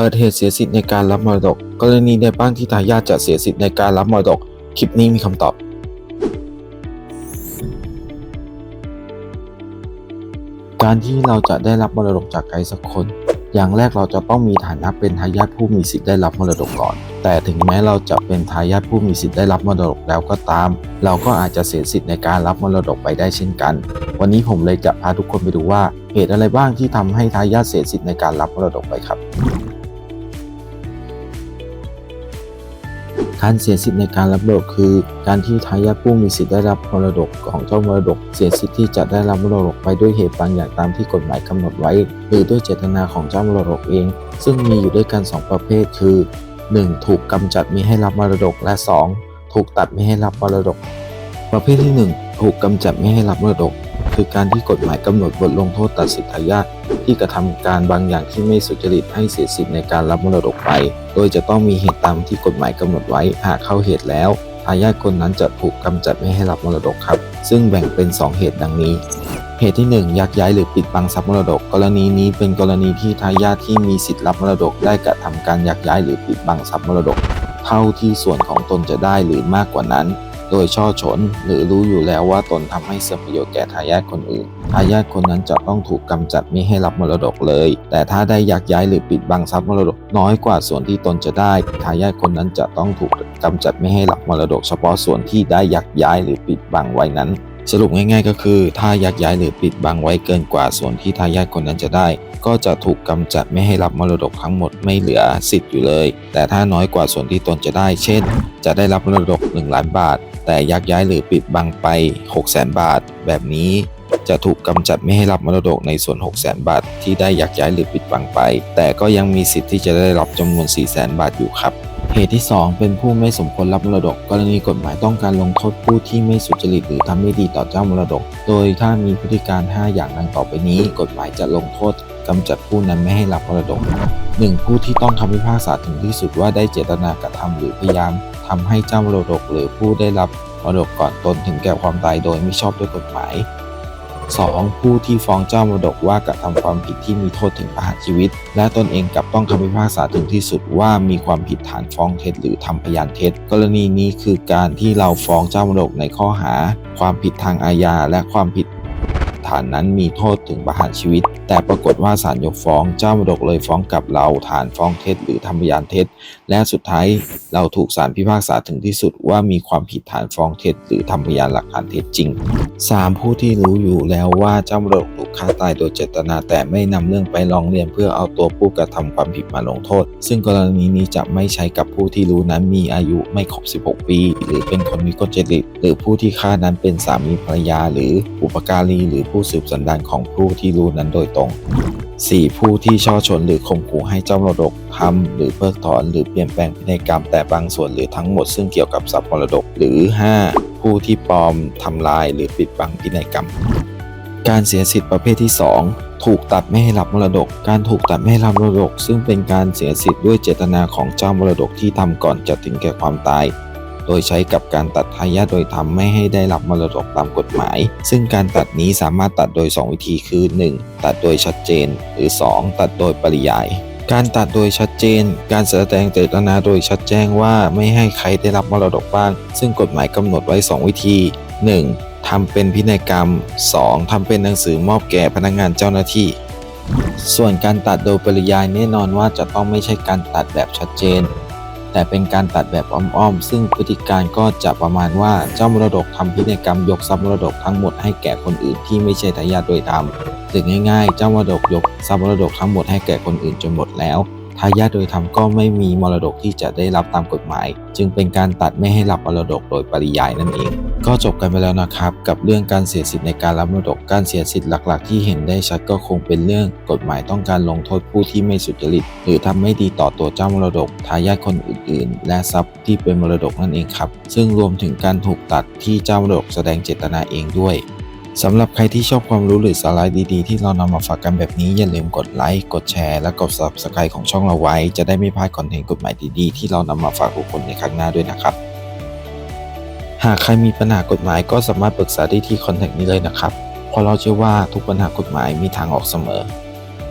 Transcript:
ปิดเหตุเสียสิทธิ์ในการรับมรดก กรณีใดบ้างที่ทายาทจะเสียสิทธิ์ในการรับมรดก คลิปนี้มีคำตอบ การที่เราจะได้รับมรดกจากใครสักคน อย่างแรกเราจะต้องมีฐานะเป็นทายาทผู้มีสิทธิ์ได้รับมรดกก่อน แต่ถึงแม้เราจะเป็นทายาทผู้มีสิทธิ์ได้รับมรดกแล้วก็ตาม เราก็อาจจะเสียสิทธิ์ในการรับมรดกไปได้เช่นกัน วันนี้ผมเลยจะพาทุกคนไปดูว่าเหตุอะไรบ้างที่ทำให้ทายาทเสียสิทธิ์ในการรับมรดกไปครับ การเสียสิทธิ์ในการรับมรดกคือ การที่ทายาทผู้มีสิทธิ์ได้รับมรดกของเจ้ามรดก เสียสิทธิ์ที่จะได้รับมรดกไปด้วยเหตุบางอย่างตามที่กฎหมายกำหนดไว้ หรือด้วยเจตนาของเจ้ามรดกเอง ซึ่งมีอยู่ด้วยกัน 2 ประเภท คือ 1. ถูกกำจัดมิให้รับมรดกและ 2. ถูกตัดไม่ให้รับมรดก ประเภทที่ 1 ถูกกำจัดไม่ให้รับมรดก คือการที่กฎหมายกำหนดบทลงโทษตัดสิทธิทายาทที่กระทำการบางอย่างที่ไม่สุจริตให้เสียสิทธิ์ในการรับมรดกไป โดยจะต้องมีเหตุตามที่กฎหมายกำหนดไว้หากเข้าเหตุแล้วทายาทคนนั้นจะถูกกำจัดไม่ให้รับมรดกครับ ซึ่งแบ่งเป็น 2 เหตุดังนี้เหตุที่ 1 ยักย้ายหรือปิดบังทรัพย์มรดก กรณีนี้เป็นกรณีที่ทายาทที่มีสิทธิ์รับมรดกได้กระทำการยักย้ายหรือปิดบังทรัพย์มรดก เท่าที่ส่วนของตนจะได้หรือมากกว่านั้น โดยช่อฉนหรือรู้อยู่แล้วว่าตนทำให้เสื่อมประโยชน์แก่ทายาทคนอื่น ทายาทคนนั้นจะต้องถูกกำจัดไม่ให้รับมรดกเลย แต่ถ้าได้อยักย้ายหรือปิดบังทรัพย์มรดกน้อยกว่าส่วนที่ตนจะได้ ทายาทคนนั้นจะต้องถูกกำจัดไม่ให้รับมรดกเฉพาะส่วนที่ได้อยักย้ายหรือปิดบังไว้นั้น สรุปง่าย ๆ ก็คือ ถ้ายักย้ายหรือปิดบังไว้เกินกว่าส่วนที่ทายาทคนนั้นจะได้ก็จะถูกกำจัดไม่ให้รับมรดกทั้งหมดไม่เหลือสิทธิ์อยู่เลย แต่ถ้าน้อยกว่าส่วนที่ตนจะได้ เช่น จะได้รับมรดก 1 ล้านบาท แต่ยักย้ายหรือปิดบังไป 6 0 0 0 0 0บาท แบบนี้จะถูกกำจัดไม่ให้รับมรดกในส่วน 6 0 0 0 0 0บาท ที่ได้ยักย้ายหรือปิดบังไป แต่ก็ยังมีสิทธิ์ที่จะได้รับจำนวน 4 0 0 0 0 0บาทอยู่ครับเหตุที่ 2 เป็นผู้ไม่สมควรรับมรดก กรณีกฎหมายต้องการลงโทษผู้ที่ไม่สุจริตหรือทำไม่ดีต่อเจ้ามรดก โดยถ้ามีพฤติการ 5 อย่างดังต่อไปนี้ กฎหมายจะลงโทษกำจัดผู้นั้นไม่ให้รับมรดก 1. ผู้ที่ต้องคำพิพากษาถึงที่สุดว่าได้เจตนากระทำหรือพยายาม ทำให้เจ้ามรดกหรือผู้ได้รับมรดกก่อนตนถึงแก่ความตายโดยไม่ชอบด้วยกฎหมาย 2. ผู้ที่ฟ้องเจ้ามรดกว่ากระทำความผิดที่มีโทษถึงประหารชีวิต และตนเองกลับต้องคำพิพากษาถึงที่สุดว่ามีความผิดฐานฟ้องเท็จหรือทำพยานเท็จ กรณีนี้คือการที่เราฟ้องเจ้ามรดกในข้อหา ความผิดทางอาญาและความผิด ฐานนั้นมีโทษถึงประหารชีวิต แต่ปรากฏว่าศาลยกฟ้องเจ้ามรดกเลยฟ้องกลับเราฐานฟ้องเท็จหรือทำพยานเท็จ และสุดท้ายเราถูกศาลพิพากษาถึงที่สุดว่ามีความผิดฐานฟ้องเท็จหรือทำพยานหลักฐานเท็จจริง 3. ผู้ที่รู้อยู่แล้วว่าเจ้ามรดกถูกฆ่าตายโดยเจตนา แต่ไม่นำเรื่องไปร้องเรียนเพื่อเอาตัวผู้กระทำความผิดมาลงโทษ ซึ่งกรณีนี้จะไม่ใช้กับผู้ที่รู้นั้นมีอายุไม่ครบ 16 ปี หรือเป็นคนวิกลจริต หรือผู้ที่ฆ่านั้นเป็นสามีภรรยา หรืออุปการีหรือผู้สืบสันดานของผู้ที่รู้นั้นโดยตรง 4. ผู้ที่ช่อชนหรือข่มขู่ให้เจ้ามรดกทำหรือเพิกถอนหรือเปลี่ยนแปลงพินัยกรรมแต่บางส่วนหรือทั้งหมดซึ่งเกี่ยวกับทรัพย์มรดก หรือ 5. ผู้ที่ปลอมทำลายหรือปิดบังพินัยกรรม การเสียสิทธิประเภทที่ 2ถูกตัดไม่ให้รับมรดก การถูกตัดไม่ให้รับมรดก ซึ่งเป็นการเสียสิทธิ์ด้วยเจตนาของเจ้ามรดกที่ทำก่อนจะถึงแก่ความตาย โดยใช้กับการตัดทายาทโดยทำไม่ให้ได้รับมรดกตามกฎหมาย ซึ่งการตัดนี้สามารถตัดโดย 2 วิธีคือ 1. ตัดโดยชัดเจน หรือ 2. ตัดโดยปริยายการตัดโดยชัดเจน การแสดงเจตนาโดยชัดแจ้งว่าไม่ให้ใครได้รับมรดกบ้าง ซึ่งกฎหมายกำหนดไว้ 2 วิธี 1. ทำเป็นพินัยกรรม 2. ทำเป็นหนังสือมอบแก่พนักงานเจ้าหน้าที่ ส่วนการตัดโดยปริยายแน่นอนว่าจะต้องไม่ใช่การตัดแบบชัดเจน แต่เป็นการตัดแบบอ้อมๆ ซึ่งพฤติการก็จะประมาณว่าเจ้ามรดกทำพินัยกรรมยกทรัพย์มรดกทั้งหมดให้แก่คนอื่นที่ไม่ใช่ทายาทโดยธรรมหรือง่ายๆ เจ้ามรดกยกทรัพย์มรดกทั้งหมดให้แก่คนอื่นจนหมดแล้ว ทายาทโดยธรรมก็ไม่มีมรดกที่จะได้รับตามกฎหมาย จึงเป็นการตัดไม่ให้รับมรดกโดยปริยายนั่นเอง ก็จบกันไปแล้วนะครับ กับเรื่องการเสียสิทธิ์ในการรับมรดกการเสียสิทธิ์หลักๆ ที่เห็นได้ชัดก็คงเป็นเรื่องกฎหมายต้องการลงโทษผู้ที่ไม่สุจริต หรือทำไม่ดีต่อตัวเจ้ามรดกทายาทคนอื่น ๆ และทรัพย์ที่เป็นมรดกนั่นเองครับ ซึ่งรวมถึงการถูกตัดที่เจ้ามรดกแสดงเจตนาเองด้วย สำหรับใครที่ชอบความรู้หรือสาระดีๆ ที่เรานำมาฝากกันแบบนี้ อย่าลืมกดไลค์กดแชร์และกด Subscribe ของช่องเราไว้ จะได้ไม่พลาดคอนเทนต์กฎหมายดีๆ ที่เรานำมาฝากทุกคนในครั้งหน้าด้วยนะครับ หากใครมีปัญหากฎหมายก็สามารถปรึกษาได้ที่คอนแทคนี้เลยนะครับเพราะเราเชื่อว่าทุกปัญหากฎหมายมีทางออกเสมอ